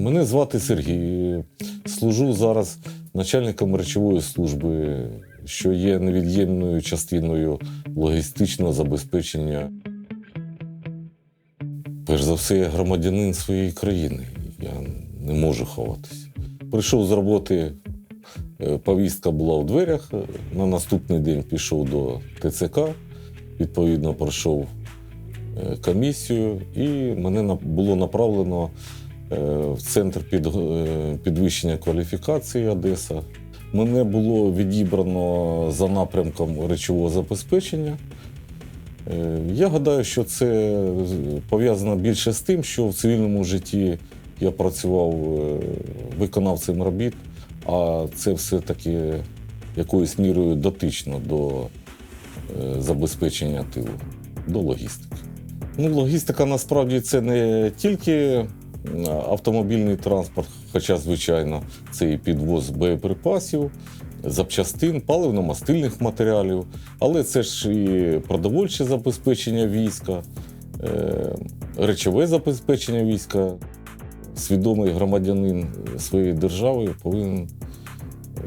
Мене звати Сергій. Служу зараз начальником речової служби, що є невід'ємною частиною логістичного забезпечення. Перш за все, я громадянин своєї країни. Я не можу ховатися. Прийшов з роботи, е, повістка була у дверях. На наступний день пішов до ТЦК, відповідно, пройшов е, комісію, і мене було направлено в центр е, підвищення кваліфікації Одеса. Мене було відібрано за напрямком речового забезпечення. Е, Я гадаю, що це пов'язано більше з тим, що в цивільному житті я працював е, виконавцем робіт, а це все-таки якоюсь мірою дотично до е, забезпечення тилу, до логістики. Ну, логістика насправді це не тільки автомобільний транспорт, хоча, звичайно, це і підвоз боєприпасів, запчастин, паливно-мастильних матеріалів, але це ж і продовольче забезпечення війська, е, речове забезпечення війська. Свідомий громадянин своєї держави повинен е,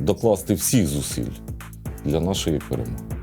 докласти всіх зусиль для нашої перемоги.